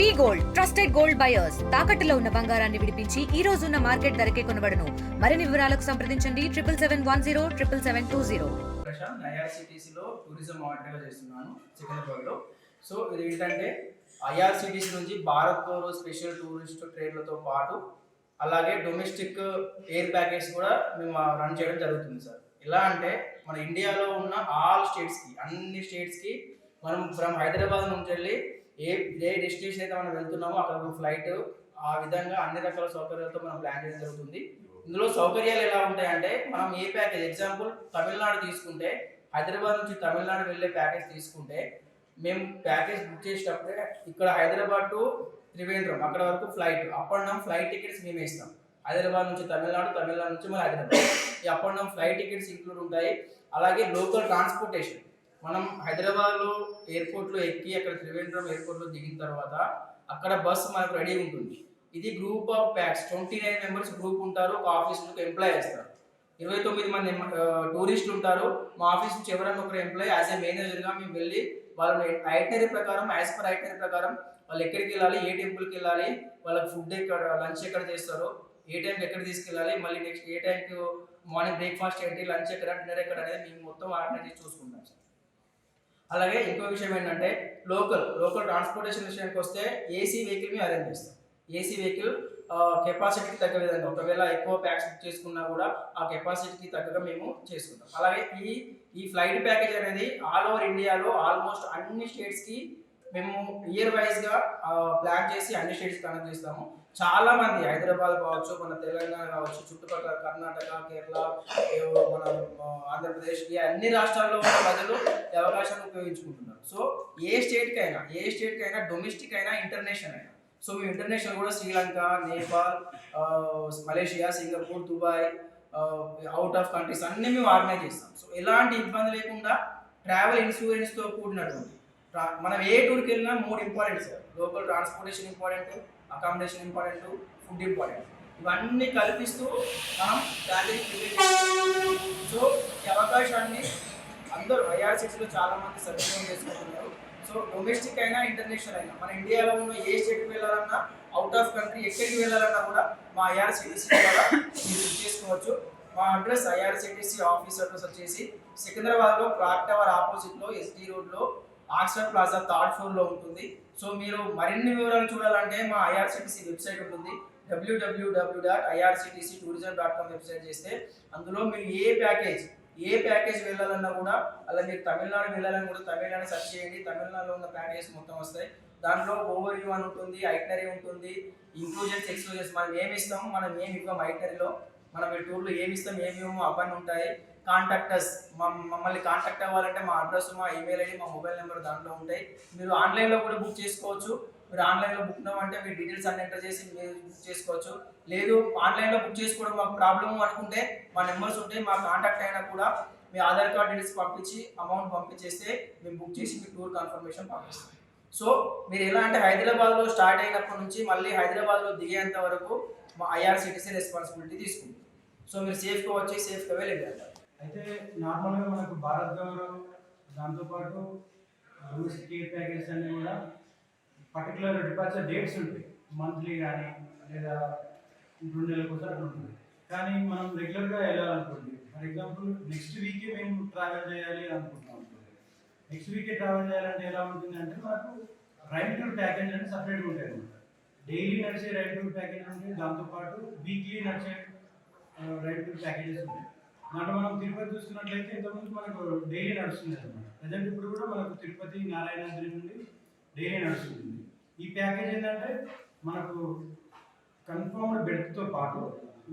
We gold trusted gold buyers తాకట్టులో ఉన్న బంగారాన్ని విడిపించి ఈ రోజు ఉన్న మార్కెట్ ధరకే కొనబడను. మరిన్ని వివరాలకు సంప్రదించండి. Triple seven one zero triple seven two zero. Prashant ఐఆర్సిటీసీలో tourism చేస్తున్నాను సికింద్రాబాద్లో. సో ఇది ఏంటంటే ఐఆర్సిటీసీ నుంచి భారత్ స్పెషల్ టూరిస్ట్ ట్రైన్లతో పాటు అలాగే డొమెస్టిక్ ఎయిర్ ప్యాకేజ్ కూడా మేము రన్ చేయడం జరుగుతుంది సార్. ఎలా అంటే మన ఇండియాలో ఉన్న ఆల్ స్టేట్స్కి అన్ని స్టేట్స్కి మనం ఫ్రమ్ హైదరాబాద్ నుంచి వెళ్ళి ఏ ఏ డెస్టినేషన్ అయితే మనం వెళ్తున్నామో అక్కడ ఒక ఫ్లైట్ ఆ విధంగా అన్ని రకాల సౌకర్యాలతో మనం ప్లాన్ చేయడం జరుగుతుంది. ఇందులో సౌకర్యాలు ఎలా ఉంటాయంటే మనం ఏ ప్యాకేజ్ ఎగ్జాంపుల్ తమిళనాడు తీసుకుంటే హైదరాబాద్ నుంచి తమిళనాడు వెళ్ళే ప్యాకేజ్ తీసుకుంటే మేము ప్యాకేజ్ బుక్ చేసేటప్పుడే ఇక్కడ హైదరాబాద్ టు త్రివేంద్రం అక్కడ వరకు flight up and down flight tickets మేమే ఇస్తాం. హైదరాబాద్ నుంచి తమిళనాడు తమిళనాడు నుంచి మన హైదరాబాద్. ఈ up and down flight tickets include ఉంటాయి. అలాగే లోకల్ ట్రాన్స్పోర్టేషన్ మనం హైదరాబాద్లో ఎయిర్పోర్ట్లో ఎక్కి అక్కడ త్రివేంద్రం ఎయిర్పోర్ట్లో దిగిన తర్వాత అక్కడ బస్ మనకు రెడీ ఉంటుంది. ఇది group of pax. Twenty nine members group ఉంటారు. ఒక ఆఫీస్ నుంచి ఎంప్లాయ్ చేస్తారు ఇరవై తొమ్మిది మంది టూరిస్టులు ఉంటారు. మా ఆఫీస్ నుంచి ఎవరైనా ఒకరు ఎంప్లాయ్ యాజ్ ఏ మేనేజర్గా మేము వెళ్ళి వాళ్ళ ఐటనరీ ప్రకారం యాజ్ పర్ ఐటనరీ ప్రకారం వాళ్ళు ఎక్కడికి వెళ్ళాలి ఏ టెంపుల్కి వెళ్ళాలి వాళ్ళకి ఫుడ్ ఎక్కడ లంచ్ ఎక్కడ చేస్తారు ఏ టైంకి ఎక్కడ తీసుకెళ్ళాలి మళ్ళీ నెక్స్ట్ ఏ టైంకి మార్నింగ్ బ్రేక్ఫాస్ట్ ఏంటి లంచ్ ఎక్కడ డిన్నర్ ఎక్కడ అనేది మేము మొత్తం ఆర్గనైజ్ చేసి చూసుకుంటాం సార్. అలాగే ఇంకో విషయం ఏంటంటే లోకల్ లోకల్ ట్రాన్స్పోర్టేషన్ విషయానికి వస్తే ఏసీ వెహికల్ అరేంజ్ చేస్తాం. ఏసీ వెహికల్ కెపాసిటీకి తగ్గ విధంగా ఒకవేళ ఎక్కువ ప్యాక్స్ బుక్ చేసుకున్నా కూడా ఆ కెపాసిటీకి తగ్గగా మేము చేసుకుంటాం. అలాగే ఈ ఈ ఫ్లైట్ ప్యాకేజ్ అనేది ఆల్ ఓవర్ ఇండియాలో ఆల్మోస్ట్ అన్ని స్టేట్స్కి మేము ఇయర్ వైజ్గా ప్లాన్ చేసి అన్ని స్టేట్స్ కనెక్ట్ చేస్తాము. చాలా మంది హైదరాబాద్ కావచ్చు మన తెలంగాణ కావచ్చు చుట్టుపక్కల కర్ణాటక కేరళ మన ఆంధ్రప్రదేశ్ ఈ అన్ని రాష్ట్రాల్లో ఉన్న ప్రజలు ఈ అవకాశాన్ని ఉపయోగించుకుంటున్నారు. సో ఏ స్టేట్కి అయినా ఏ స్టేట్కి అయినా డొమెస్టిక్ అయినా ఇంటర్నేషనల్ అయినా. సో మేము ఇంటర్నేషనల్ కూడా Sri Lanka Nepal Malaysia Singapore Dubai out of countries అన్నీ మేము ఆర్గనైజ్ చేస్తాం. సో ఎలాంటి ఇబ్బంది లేకుండా ట్రావెల్ ఇన్సూరెన్స్తో కూడినటువంటి మనం ఏ టూర్కి వెళ్ళినా మూడు important sir local transportation important accommodation important food important ఇవన్నీ కల్పిస్తూ మనం ప్యాకేజ్ క్రియేట్ సో ఈ అవకాశాన్ని అందరూ ఐఆర్సీసీలో చాలా మంది సద్వినియోగం చేసుకుంటున్నారు. సో డొమెస్టిక్ అయినా ఇంటర్నేషనల్ అయినా మన ఇండియాలో ఉన్న ఏ స్టేట్కి వెళ్ళాలన్నా అవుట్ ఆఫ్ కంట్రీ ఎక్కడికి వెళ్ళాలన్నా కూడా మా ఐఆర్సీటీసీ ద్వారా మీరు బుక్ చేసుకోవచ్చు. మా అడ్రస్ ఐఆర్సీటీసీ ఆఫీస్ అడ్రస్ వచ్చేసి సికింద్రాబాద్లో క్లాక్ టవర్ ఆపోజిట్లో ఎస్టీ రోడ్లో ఆక్స్ఫర్డ్ ప్లాజా థర్డ్ ఫ్లోర్లో ఉంటుంది. సో మీరు మరిన్ని వివరాలు చూడాలంటే మా ఐఆర్సీటీసీ వెబ్సైట్ ఉంటుంది. డబ్ల్యూడబ్ల్యూడబ్ల్యూ dot IRCTC tourism dot com website చేస్తే అందులో మీరు ఏ ప్యాకేజ్ ఏ ప్యాకేజ్ వెళ్ళాలన్నా కూడా అలా మీరు తమిళనాడు వెళ్ళాలని కూడా తమిళనాడు సెర్చ్ చేయండి. తమిళనాడులో ఉన్న ప్యాకేజ్ మొత్తం వస్తాయి. దాంట్లో ఓవర్ వ్యూ అని ఉంటుంది ఐటనరీ ఉంటుంది ఇంక్లూజన్స్ ఎక్స్క్లూజన్స్ మనం ఏమి ఇస్తాము మనం ఏమి ఇవ్వం ఐటనరీలో మనం ఈ టూర్లో ఏమి ఇస్తాం ఏమి ఇవ్వమో అవన్నీ ఉంటాయి. కాంటాక్టర్స్ మమ్మల్ని కాంటాక్ట్ అవ్వాలంటే మా అడ్రస్ మా ఈమెయిల్ ఐడి మా మొబైల్ నెంబర్ దాంట్లో ఉంటాయి. మీరు ఆన్లైన్లో కూడా బుక్ చేసుకోవచ్చు. మీరు ఆన్లైన్లో బుక్ అంటే మీ డీటెయిల్స్ అన్ని ఎంటర్ చేసి మీరు బుక్ చేసుకోవచ్చు. లేదు ఆన్లైన్లో బుక్ చేసుకోవడం మాకు ప్రాబ్లమ్ అనుకుంటే మా నెంబర్స్ ఉంటాయి మా కాంటాక్ట్ అయినా కూడా మీ ఆధార్ కార్డ్ డీటెయిల్స్ పంపించి అమౌంట్ పంపించేస్తే మేము బుక్ చేసి మీ టూర్ కన్ఫర్మేషన్ పంపిస్తాం. సో మీరు ఎలా అంటే హైదరాబాద్లో స్టార్ట్ అయినప్పటి నుంచి మళ్ళీ హైదరాబాద్లో దిగేంత వరకు మా ఐఆర్సిటీసీ రెస్పాన్సిబిలిటీ తీసుకుంటాం. సో మీరు సేఫ్గా వచ్చి సేఫ్గా వెళ్ళండి. అయితే నార్మల్గా మనకు భారత్ గౌరవ్ దాంతోపాటు డొమెస్టిక్ కేర్ ప్యాకేజ్ అన్నీ కూడా పర్టికులర్ డిపాజిట్ డేట్స్ ఉంటాయి. మంత్లీ కానీ లేదా రెండు నెలలకు ఒకసారి ఉంటుంది. కానీ మనం రెగ్యులర్గా వెళ్ళాలనుకోండి ఫర్ ఎగ్జాంపుల్ నెక్స్ట్ వీకే మేము ట్రావెల్ చేయాలి అనుకుంటాం నెక్స్ట్ వీకే ట్రావెల్ చేయాలంటే ఎలా ఉంటుంది అంటే మనకు రైల్ టూర్ ప్యాకేజ్ అంటే సపరేట్గా ఉంటాయి అనమాట డైలీ నడిచే రైల్ టూర్ ప్యాకేజ్ ఉంటాయి దాంతోపాటు వీక్లీ నడిచే రైట్ టు ప్యాకేజెస్ ఉంటాయి అంటే మనం తిరుపతి చూసుకున్నట్లయితే ఇంతకుముందు మనకు డైలీ నడుస్తుంది అనమాట ప్రజెంట్ ఇప్పుడు కూడా మనకు తిరుపతి నారాయణాద్రి నుండి డైలీ నడుస్తుంది. ఈ ప్యాకేజ్ ఏంటంటే మనకు కన్ఫర్మ్డ్ బెడ్తో పాటు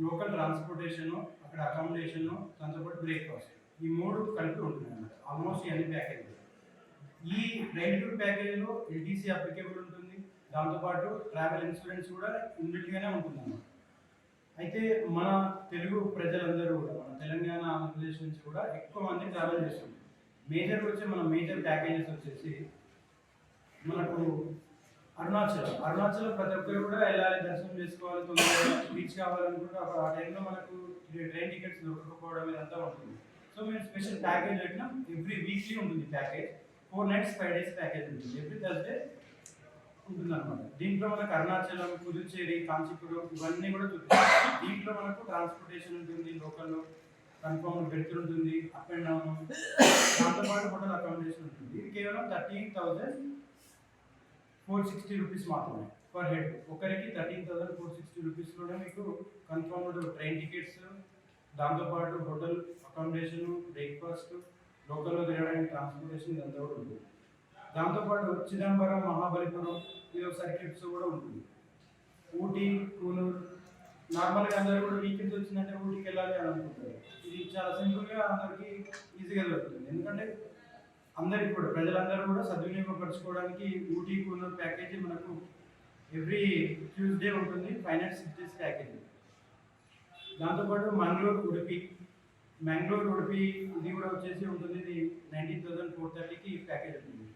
లోకల్ ట్రాన్స్పోర్టేషను అక్కడ అకామిడేషన్ దాంతోపాటు బ్రేక్ఫాస్ట్ ఈ మూడు కలిపి ఉంటుంది అనమాట ఆల్మోస్ట్ అన్ని ప్యాకేజ్ ఈ రైల్ టూర్ ప్యాకేజ్లో ఎల్టీసీ అప్లికేబుల్ ఉంటుంది. దాంతోపాటు ట్రావెల్ ఇన్సూరెన్స్ కూడా ఇమ్మీడియట్గానే ఉంటుంది అన్నమాట అయితే మన తెలుగు ప్రజలందరూ కూడా మన తెలంగాణ ఆంధ్రప్రదేశ్ నుంచి కూడా ఎక్కువ మంది ట్రావెల్ చేస్తుంది మేజర్ వచ్చి మన మేజర్ ప్యాకేజెస్ వచ్చేసి మనకు అరుణాచల్. అరుణాచల్ ప్రతి ఒక్కరు కూడా వెళ్ళాలి దర్శనం చేసుకోవాలి తొందరగా కావాలనుకుంటే అప్పుడు ఆ టైంలో మనకు ట్రైన్ టికెట్స్ దొరకకపోవడం ఇదంతా ఉంటుంది. సో మేము స్పెషల్ ప్యాకేజ్ పెట్టినాం. ఎవ్రీ వీక్లీ ఉంటుంది package four nights five days package ఉంటుంది. ఎవ్రీ థర్స్డే ఉంటుందన్నమాట దీంట్లో మనకు అరుణాచలం పుదుచ్చేరి కాంచీపురం ఇవన్నీ కూడా చూపిస్తాం దీంట్లో మనకు ట్రాన్స్పోర్టేషన్ ఉంటుంది లోకల్లో కన్ఫర్మ్ బెడ్ ఉంటుంది అప్ అండ్ డౌన్ దాంతోపాటు హోటల్ అకామిడేషన్ ఉంటుంది. ఇది కేవలం thirteen thousand four sixty rupees మాత్రమే పర్ హెడ్ ఒకరికి థర్టీన్ థౌజండ్ ఫోర్ సిక్స్టీ రూపీస్లోనే మీకు కన్ఫర్మ్డ్ ట్రైన్ టికెట్స్ దాంతోపాటు హోటల్ అకామిడేషన్ బ్రేక్ఫాస్ట్ లోకల్లో తిరగడానికి ట్రాన్స్పోర్టేషన్ ఇదంతా కూడా ఉంటుంది. దాంతోపాటు చిదంబరం మహాబలిపురం ఇది ఒక సర్కిట్స్ కూడా ఉంటుంది. ఊటీ కూనూరు నార్మల్గా అందరూ కూడా వీకెండ్స్ వచ్చిందంటే ఊటీకి వెళ్ళాలి అని అనుకుంటారు. ఇది చాలా సింపుల్గా అందరికీ ఈజీగా దొరుకుతుంది. ఎందుకంటే అందరికి కూడా ప్రజలందరూ కూడా సద్వినియోగపరచుకోవడానికి ఊటీ కూనూరు ప్యాకేజీ మనకు ఎవ్రీ ట్యూస్డే ఉంటుంది five nights six days package. దాంతోపాటు మంగళూరు ఉడిపి మ్యాంగ్లూర్ ఉడిపి ఇది కూడా వచ్చేసి ఉంటుంది. ఇది నైన్టీన్ థౌసండ్ ఫోర్ థర్టీకి ప్యాకేజ్ ఉంటుంది.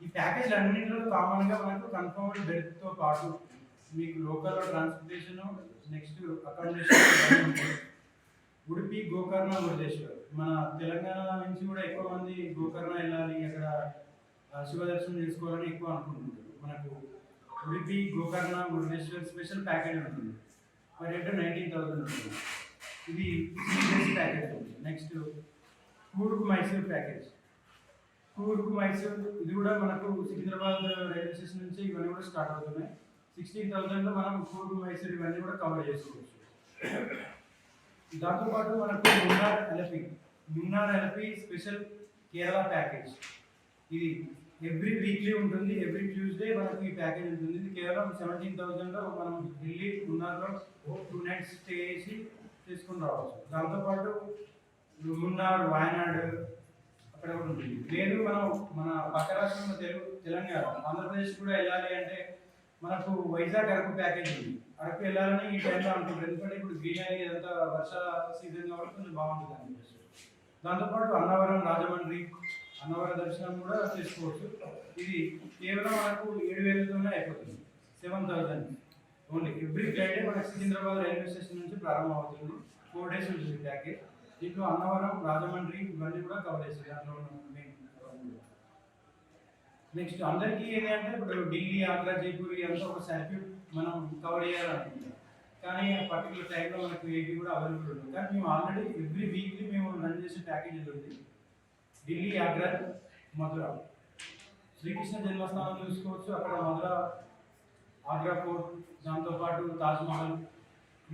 ఈ ప్యాకేజ్ అన్నింటిలో కామన్గా మనకు కన్ఫర్మ్డ్ బెడ్తో పాటు మీకు local transportation next accommodation Udupi Gokarna Murudeshwar మన తెలంగాణ నుంచి కూడా ఎక్కువ మంది గోకర్ణ వెళ్ళాలి అక్కడ శివ దర్శనం చేసుకోవాలని ఎక్కువ అనుకుంటున్నారు. మనకు ఉడిపి గోకర్ణ మురుదేశ్వర్ స్పెషల్ ప్యాకేజ్ ఉంటుంది. మరి అంటే నైన్టీన్ థౌసండ్ ఉంటుంది. ఇది ప్యాకేజ్ ఉంది నెక్స్ట్ కూర్గ్ మైసూర్ ప్యాకేజ్ కూర్గ్ మైసూర్ ఇది కూడా మనకు సికింద్రాబాద్ రైల్వే స్టేషన్ నుంచి ఇవన్నీ కూడా స్టార్ట్ అవుతున్నాయి. సిక్స్టీన్ థౌజండ్లో మనం కూర్గ్ మైసూర్ ఇవన్నీ కూడా కవర్ చేసుకోవచ్చు. దాంతోపాటు మనకు మున్నార్ ఎలపి మున్నార్ ఎలపి స్పెషల్ కేరళ ప్యాకేజ్. ఇది ఎవ్రీ వీక్లీ ఉంటుంది ఎవ్రీ ట్యూస్డే మనకు ఈ ప్యాకేజ్ ఉంటుంది. ఇది కేవలం సెవెంటీన్ థౌసండ్లో మనం ఢిల్లీ మున్నార్లో టూ నైట్స్ స్టే చేసి తీసుకుని రావచ్చు. దాంతోపాటు మున్నార్ వాయనాడ్ అక్కడ కూడా ఉంటుంది. లేదు మనం మన పక్క రాష్ట్రంలో తెలుగు తెలంగాణ ఆంధ్రప్రదేశ్ కూడా వెళ్ళాలి అంటే మనకు వైజాగ్ అరకు ప్యాకేజ్ ఉంది. అరకు వెళ్ళాలని ఈ టైంలో అనుకుంటారు. ఎందుకంటే ఇప్పుడు గ్రీనరీ ఇదంతా వర్ష సీజన్ కాబట్టి కొంచెం బాగుంటుంది అని చెప్పేసి దాంతోపాటు అన్నవరం రాజమండ్రి అన్నవరం దర్శనం కూడా చేసుకోవచ్చు. ఇది కేవలం మనకు ఏడు వేలతోనే అయిపోతుంది. Seven thousand only. Every Friday మనకు సికింద్రాబాద్ రైల్వే స్టేషన్ నుంచి ప్రారంభం అవుతుంది ఫోర్ డేస్ ఉంటుంది ప్యాకేజ్. దీంట్లో అన్నవరం రాజమండ్రి ఇవన్నీ కూడా కవర్ చేస్తాయి దాంట్లో మెయిన్ నెక్స్ట్ అందరికీ ఏంటంటే ఇప్పుడు ఢిల్లీ ఆగ్రా జైపూర్ ఇదంతా ఒక సర్క్యూట్ మనం కవర్ చేయాలనుకుంటాం. కానీ ఆ పర్టికులర్ టైంలో మనకు ఏపీ కూడా అవైలబుల్ ఉంటుంది కానీ మేము ఆల్రెడీ ఎవ్రీ వీక్లీ మేము రన్ చేసే ప్యాకేజ్ ఉంది. ఢిల్లీ ఆగ్రా మధుర. శ్రీకృష్ణ జన్మస్థానం చూసుకోవచ్చు. అక్కడ మధుర ఆగ్రా ఫోర్ట్ దాంతోపాటు తాజ్మహల్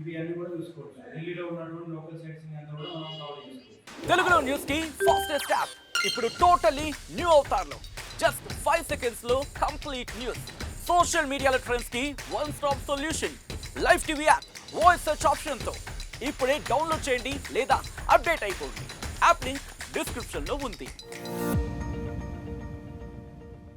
ఇవి అన్ని కూడా చూసుకోవచ్చు. ఢిల్లీలో ఉన్నటువంటి లోకల్ సైట్స్ అంతా కూడా మనం కవర్ చేసుకోవచ్చు. తెలుగులో న్యూస్కి ఫాస్టెస్ట్ యాప్ ఇప్పుడు టోటలీ న్యూ అవుతారులో జస్ట్ ఫైవ్ సెకండ్స్లో కంప్లీట్ న్యూస్ సోషల్ మీడియాలో ట్రెండ్స్కి one stop solution live TV app voice search ఆప్షన్తో. ఇప్పుడే డౌన్లోడ్ చేయండి లేదా అప్డేట్ అయిపోండి. యాప్ లింక్ డిస్క్రిప్షన్లో ఉంది.